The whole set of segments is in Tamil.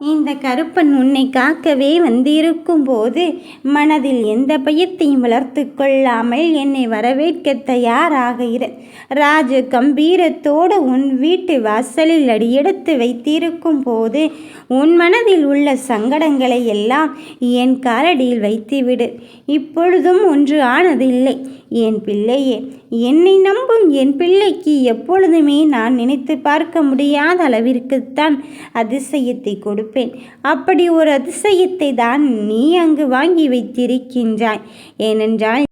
இந்த கருப்பன் உன்னை காக்கவே வந்திருக்கும்போது மனதில் எந்த பயத்தையும் வளர்த்து கொள்ளாமல் என்னை வரவேற்க தயாராக இரு. ராஜ கம்பீரத்தோடு உன் வீட்டு வாசலில் அடியெடுத்து வைத்திருக்கும் போது உன் மனதில் உள்ள சங்கடங்களை எல்லாம் என் காலடியில் வைத்துவிடு. இப்பொழுதும் ஒன்று ஆனதில்லை. என் பிள்ளையே என்னை நம்பும் என் பிள்ளைக்கு எப்பொழுதுமே நான் நினைத்து பார்க்க முடியாத அளவிற்குத்தான் அதிசயத்தை கொடுப்பேன். அப்படி ஒரு அதிசயத்தை தான் நீ அங்கு வாங்கி வைத்திருக்கின்றாய். ஏனென்றால்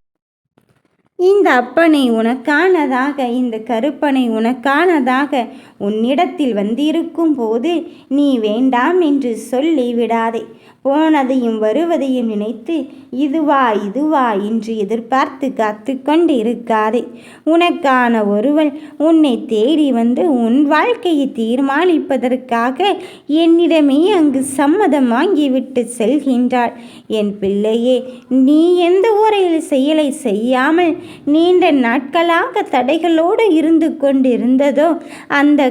இந்த அப்பனை உனக்கானதாக இந்த கருப்பனை உனக்கானதாக உன்னிடத்தில் வந்திருக்கும் போது நீ வேண்டாம் என்று சொல்லி விடாதே. போனதையும் வருவதையும் நினைத்து இதுவா இதுவா என்று எதிர்பார்த்து காத்து கொண்டு இருக்காதே உனக்கான ஒருவள் உன்னை தேடி வந்து உன் வாழ்க்கையை தீர்மானிப்பதற்காக என்னிடமே அங்கு சம்மதம் வாங்கிவிட்டு செல்கின்றாள். என் பிள்ளையே நீ எந்த ஊரையில் செயலை செய்யாமல் நீண்ட நாட்களாக தடைகளோடு இருந்து கொண்டிருந்ததோ அந்த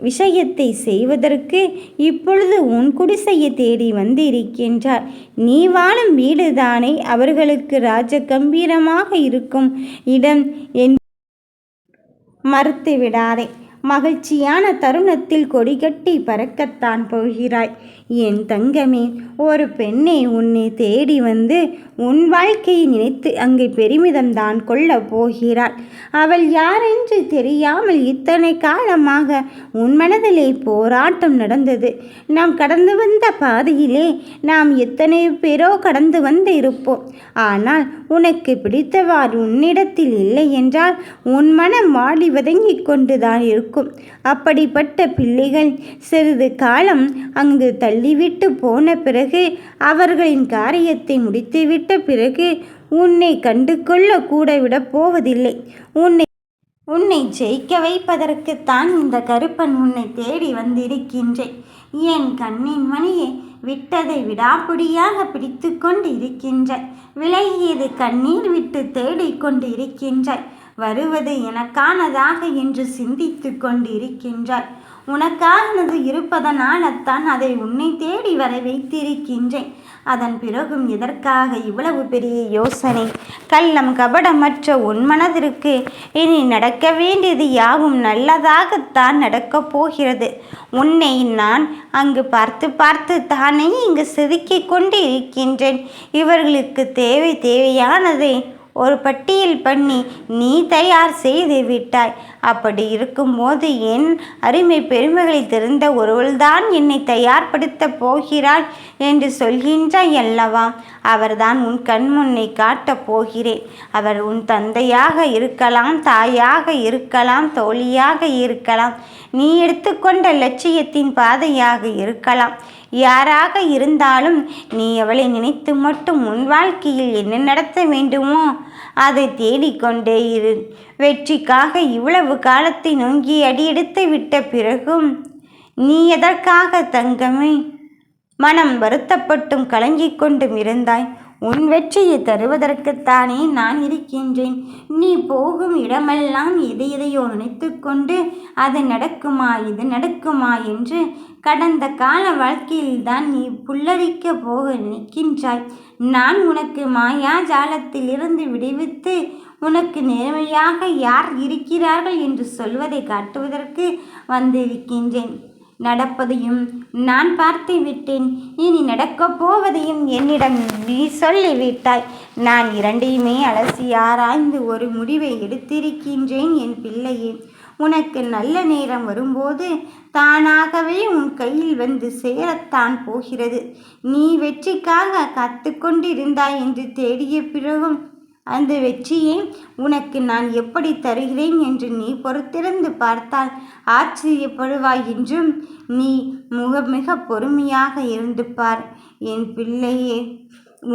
விஷயத்தை செய்வதற்கு இப்பொழுது உன் குடிசையை தேடி வந்திருக்கின்றார். நீ வாழும் வீடுதானே அவர்களுக்கு ராஜ கம்பீரமாக இருக்கும் இடம் என் மறுத்து விடாதே மகிழ்ச்சியான தருணத்தில் கொடிகட்டி பறக்கத்தான் போகிறாய். என் தங்கமே ஒரு பெண்ணை உன்னை தேடி வந்து உன் வாழ்க்கையை நினைத்து அங்கே பெருமிதம் தான் கொள்ளப் போகிறாள். அவள் யாரென்று தெரியாமல் இத்தனை காலமாக உன் மனதிலே போராட்டம் நடந்தது. நாம் கடந்து வந்த பாதையிலே நாம் எத்தனை பேரோ கடந்து வந்து இருப்போம். ஆனால் உனக்கு பிடித்தவாறு உன்னிடத்தில் இல்லை என்றால் உன் மனம் வாடி வதங்கிக் கொண்டுதான் இருக்கும். அப்படிப்பட்ட பிள்ளைகள் சிறிது காலம் அங்கு சொல்லிவிட்டு போன பிறகு அவர்களின் காரியத்தை முடித்துவிட்ட பிறகு உன்னை கண்டு கொள்ள கூட விடப் போவதில்லை. உன்னை உன்னை ஜெயிக்க வைப்பதற்குத்தான் இந்த கருப்பன் உன்னை தேடி வந்திருக்கின்றேன். என் கண்ணின் மணியை விட்டதை விடாப்பிடியாக பிடித்து கொண்டு இருக்கின்ற விலகியது கண்ணீர் விட்டு தேடிக்கொண்டு இருக்கின்றாய் வருவது எனக்கானதாக என்று சிந்தித்து கொண்டு இருக்கின்றாய் உனக்கானது இருப்பதனால்தான் அதை உன்னை தேடி வர வைத்திருக்கின்றேன். அதன் பிறகும் எதற்காக இவ்வளவு பெரிய யோசனை? கள்ளம் கபடமற்ற உன் மனதிற்கு. இனி நடக்க வேண்டியது யாவும் நல்லதாகத்தான் நடக்கப் போகிறது. உன்னை நான் அங்கு பார்த்து பார்த்து தானே இங்கு செதுக்கிக் கொண்டு இருக்கின்றேன் இவர்களுக்கு தேவை தேவையானதை. ஒரு பட்டியல் பண்ணி நீ தயார் செய்து விட்டாய். அப்படி இருக்கும்போது என் அருமை பெருமைகளை தெரிந்த ஒருவள்தான் என்னை தயார்படுத்தப் போகிறாள் என்று சொல்கின்றாய் அல்லவா? அவர்தான் உன் கண் முன்னை காட்டப் போகிறேன். அவர் உன் தந்தையாக இருக்கலாம் தாயாக இருக்கலாம் தோழியாக இருக்கலாம். நீ எடுத்துக்கொண்ட லட்சியத்தின் பாதையாக இருக்கலாம். யாராக இருந்தாலும் நீ அவளை நினைத்து மட்டும் உன் வாழ்க்கையில் என்ன நடத்த வேண்டுமோ அதை தேடிக்கொண்டே இரு. வெற்றிக்காக இவ்வளவு காலத்தை நோங்கி அடியெடுத்து விட்ட பிறகும் நீ எதற்காக தங்கமே? மனம் வருத்தப்பட்டும் கலங்கிக் கொண்டும் இருந்தாய். உன் வெற்றியை தருவதற்குத்தானே நான் இருக்கின்றேன். நீ போகும் இடமெல்லாம் எதை எதையோ நினைத்து கொண்டு அது நடக்குமா இது நடக்குமா என்று கடந்த கால வாழ்க்கையில்தான் நீ புல்லரிக்க போக நினைக்கின்றாய். நான் உனக்கு மாயாஜாலத்தில் இருந்து விடுவித்து உனக்கு நேர்மையாக யார் இருக்கிறார்கள் என்று சொல்வதை காட்டுவதற்கு வந்திருக்கின்றேன். நடப்பதையும் நான் பார்த்து விட்டேன் இனி நடக்கப் போவதையும் என்னிடம் நீ சொல்லிவிட்டாய். நான் இரண்டையுமே அலசி ஆராய்ந்து ஒரு முடிவை எடுத்திருக்கின்றேன் என் பிள்ளையே. உனக்கு நல்ல நேரம் வரும்போது தானாகவே உன் கையில் வந்து சேரத்தான் போகிறது. நீ வெற்றிக்காக காத்து கொண்டிருந்தாய் என்று தேடிய பிறகும் அந்த வெற்றியை உனக்கு நான் எப்படி தருகிறேன் என்று நீ பொறுத்திருந்து பார்த்தால் ஆச்சரியப்படுவாய் என்றும் நீ முக மிக பொறுமையாக இருந்து பார். என் பிள்ளையே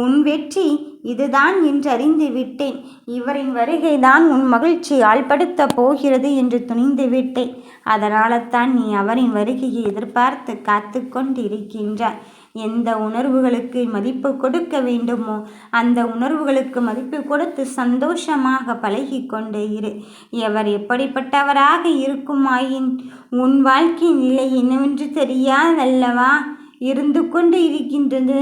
உன் வெற்றி இதுதான் என்று அறிந்து விட்டேன். இவரின் வருகைதான் உன் மகிழ்ச்சி ஆள்படுத்த போகிறது என்று துணிந்து விட்டேன். அதனால தான் நீ அவரின் வருகையை எதிர்பார்த்து காத்து கொண்டிருக்கின்றாய். எந்த உணர்வுகளுக்கு மதிப்பு கொடுக்க வேண்டுமோ அந்த உணர்வுகளுக்கு மதிப்பு கொடுத்து சந்தோஷமாக பழகி கொண்டே இரு. எவர் எப்படிப்பட்டவராக இருக்குமாயின் உன் வாழ்க்கை நிலை என்னவென்று தெரியாதல்லவா? இருந்து கொண்டு இருக்கின்றது.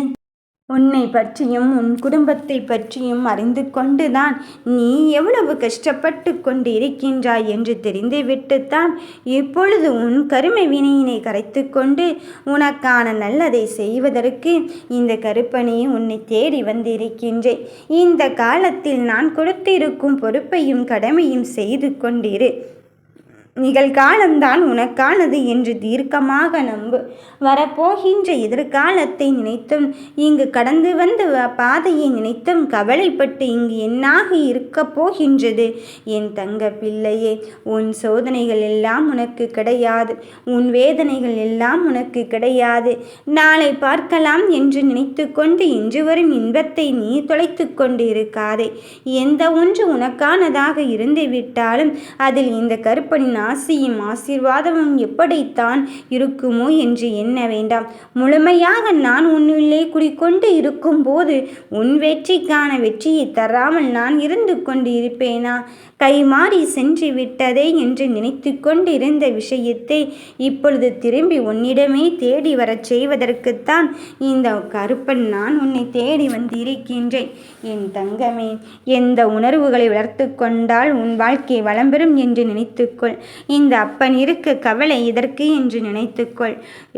உன்னை பற்றியும் உன் குடும்பத்தை பற்றியும் அறிந்து கொண்டுதான் நீ எவ்வளவு கஷ்டப்பட்டு கொண்டு இருக்கின்றாய் என்று தெரிந்துவிட்டுத்தான் இப்பொழுது உன் கருமை வினையினை கரைத்து கொண்டு உனக்கான நல்லதை செய்வதற்கு இந்த கருப்பனை உன்னை தேடி வந்திருக்கின்றேன். இந்த காலத்தில் நான் கொடுத்திருக்கும் பொறுப்பையும் கடமையும் செய்து கொண்டிரு. நிகழ்காலம்தான் உனக்கானது என்று தீர்க்கமாக நம்பு. வரப்போகின்ற எதிர்காலத்தை நினைத்தும் இங்கு கடந்து வந்த பாதையை நினைத்தும் கவலைப்பட்டு இங்கு என்னாக இருக்கப் போகின்றது? என் தங்க பிள்ளையே உன் சோதனைகள் எல்லாம் உனக்கு கிடையாது. உன் வேதனைகள் எல்லாம் உனக்கு கிடையாது. நாளை பார்க்கலாம் என்று நினைத்து கொண்டு இன்று வரும் இன்பத்தை நீ தொலைத்து கொண்டு இருக்காதே எந்த ஒன்று உனக்கானதாக இருந்து விட்டாலும் அதில் இந்த கருப்பனின் ஆசையும் ஆசீர்வாதமும் எப்படித்தான் இருக்குமோ என்று எண்ண வேண்டாம். முழுமையாக நான் உன்னிலே குடிக்கொண்டு இருக்கும்போது உன் வெற்றிக்கான வெற்றியை தராமல் நான் இருந்து கொண்டு இருப்பேனா கைமாறி சென்று விட்டதே என்று நினைத்து கொண்டிருந்த விஷயத்தை இப்பொழுது திரும்பி உன்னிடமே தேடி வரச் செய்வதற்குத்தான் இந்த கருப்பன் நான் உன்னை தேடி வந்திருக்கின்றேன். என் தங்கமே எந்த உணர்வுகளை வளர்த்து கொண்டால் உன் வாழ்க்கை வளம்பெறும் என்று நினைத்துக்கொள். இந்த அப்பன் இருக்க கவலை இதற்கு என்று நினைத்துக்கொள்.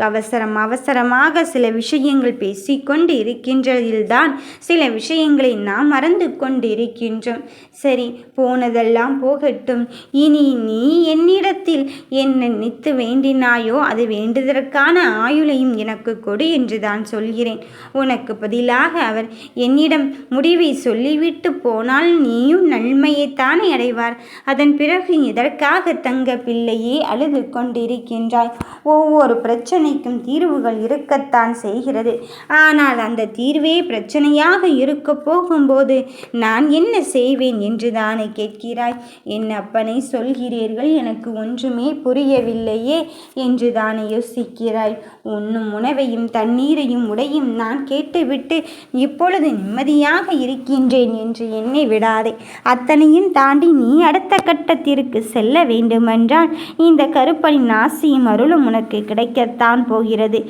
அவசரம் அவசரமாக சில விஷயங்கள் பேசிக்கொண்டு இருக்கின்றதில்தான் சில விஷயங்களை நாம் மறந்து கொண்டு இருக்கின்றோம் சரி போனதெல்லாம் போகட்டும். இனி நீ என்னிடத்தில் என்ன நித்து வேண்டினாயோ அது வேண்டுதற்கான ஆயுளையும் எனக்கு கொடு என்று தான் சொல்கிறேன். உனக்கு பதிலாக அவர் என்னிடம் முடிவை சொல்லிவிட்டு போனால் நீயும் நன்மையைத்தானே அடைவார். அதன் பிறகு எதற்காக தங்க பிள்ளையே அழுது கொண்டிருக்கின்றாய் ஒவ்வொரு பிரச்சனைக்கும் தீர்வுகள் இருக்கத்தான் செய்கிறது. ஆனால் அந்த தீர்வே பிரச்சனையாக இருக்க போகும்போது நான் என்ன செய்வேன் என்று தானே கேட்கிறாய். என் அப்பனை சொல்கிறீர்கள் எனக்கு ஒன்றுமே புரியவில்லையே என்று தானே யோசிக்கிறாய். உண்ணும் உணவையும் தண்ணீரையும் உடையும் நான் கேட்டுவிட்டு இப்பொழுது நிம்மதியாக இருக்கின்றேன் என்று எண்ணி விடாதே. அத்தனையும் தாண்டி நீ அடுத்த கட்டத்திற்கு செல்ல வேண்டுமென்றால் இந்த கருப்பனின் ஆசையும் அருளும் உனக்கு கிடைக்கத்தான் போகிறது.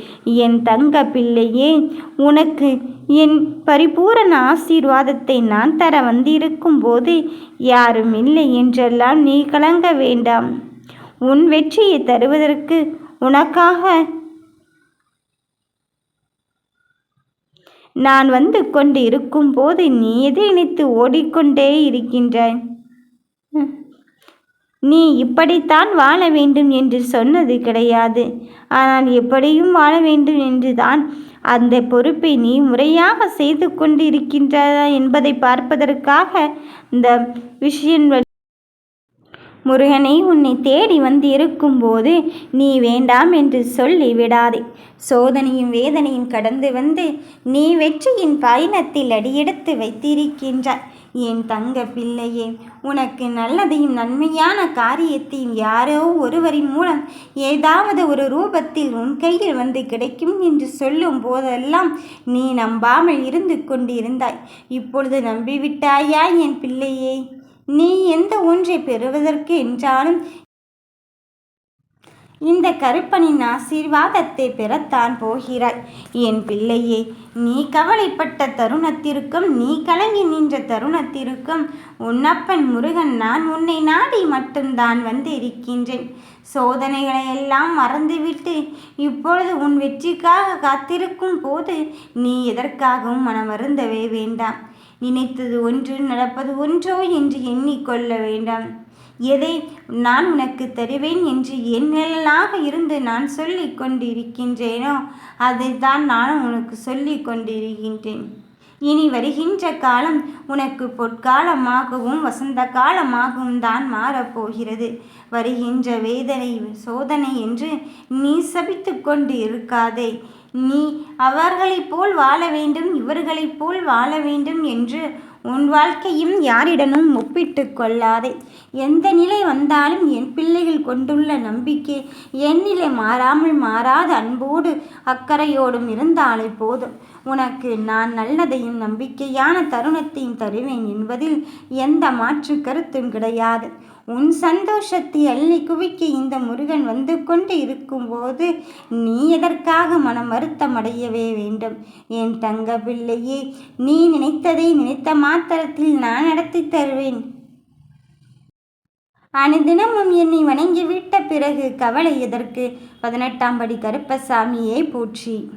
என் தங்க பிள்ளையே உனக்கு என் பரிபூரண ஆசீர்வாதத்தை நான் தர வந்திருக்கும் போது யாரும் இல்லை என்றெல்லாம் நீ கலங்க வேண்டாம். உன் வெற்றியை தருவதற்கு உனக்காக நான் வந்து கொண்டு இருக்கும்போது நீ எதை நினைத்து ஓடிக்கொண்டே இருக்கின்றாய். நீ இப்படித்தான் வாழ வேண்டும் என்று சொன்னது கிடையாது. ஆனால் எப்படியும் வாழ வேண்டும் என்று தான் அந்த பொறுப்பை நீ முறையாக செய்து கொண்டிருக்கின்றதா என்பதை பார்ப்பதற்காக இந்த விஷயம் முருகனை உன்னை தேடி வந்து இருக்கும்போது நீ வேண்டாம் என்று சொல்லி விடாதே. சோதனையும் வேதனையும் கடந்து வந்து நீ வெற்றியின் பயணத்தில் அடியெடுத்து வைத்திருக்கின்றாய். என் தங்க பிள்ளையே உனக்கு நல்லதையும் நன்மையான காரியத்தையும் யாரோ ஒருவரின் மூலம் ஏதாவது ஒரு ரூபத்தில் உன் கையில் வந்து கிடைக்கும் என்று சொல்லும் போதெல்லாம் நீ நம்பாமல் இருந்து கொண்டிருந்தாய். இப்பொழுது நம்பிவிட்டாயா என் பிள்ளையே? நீ எந்த ஒன்றை பெறுவதற்கு என்றாலும் இந்த கருப்பனின் ஆசீர்வாதத்தை பெறத்தான் போகிறாய். என் பிள்ளையே நீ கவலைப்பட்ட தருணத்திற்கும் நீ கலங்கி நின்ற தருணத்திற்கும் உன்னப்பன் முருகன் நான் உன்னை நாடி மட்டும்தான் வந்து இருக்கின்றேன் சோதனைகளை எல்லாம் மறந்துவிட்டு இப்பொழுது உன் வெற்றிக்காக காத்திருக்கும் போது நீ எதற்காகவும் மனம் வருந்தவே வேண்டாம். நினைத்தது ஒன்று நடப்பது ஒன்றோ என்று எண்ணிக்கொள்ள வேண்டாம். எதை நான் உனக்கு தருவேன் என்று என்னெல்லாக இருந்து நான் சொல்லி கொண்டிருக்கின்றேனோ அதைத்தான் நான் உனக்கு சொல்லி கொண்டிருக்கின்றேன். இனி வருகின்ற காலம் உனக்கு பொற்காலமாகவும் வசந்த காலமாகவும் தான் மாறப்போகிறது. வருகின்ற வேதனை சோதனை என்று நீ சபித்து கொண்டு இருக்காதே. நீ அவர்களைப் போல் வாழ வேண்டும் இவர்களைப் போல் வாழ வேண்டும் என்று உன் வாழ்க்கையும் யாரிடமும் ஒப்பிட்டு கொள்ளாதே. எந்த நிலை வந்தாலும் என் பிள்ளைகள் கொண்டுள்ள நம்பிக்கை என் நிலை மாறாமல் மாறாத அன்போடு அக்கறையோடும் இருந்தாலே போதும். உனக்கு நான் நல்லதையும் நம்பிக்கையான தருணத்தையும் தருவேன் என்பதில் எந்த மாற்று கருத்தும் கிடையாது. உன் சந்தோஷத்தை அள்ளி குவிக்க இந்த முருகன் வந்து கொண்டு இருக்கும்போது நீ எதற்காக மனம் வருத்தம் அடையவே வேண்டும்? என் தங்க பிள்ளையே நீ நினைத்ததை நினைத்த மாத்திரத்தில் நான் நடத்தி தருவேன். அனுதினமும் என்னை வணங்கி விட்ட பிறகு கவலை எதற்கு? பதினெட்டாம் படி கருப்பசாமியை போற்றி.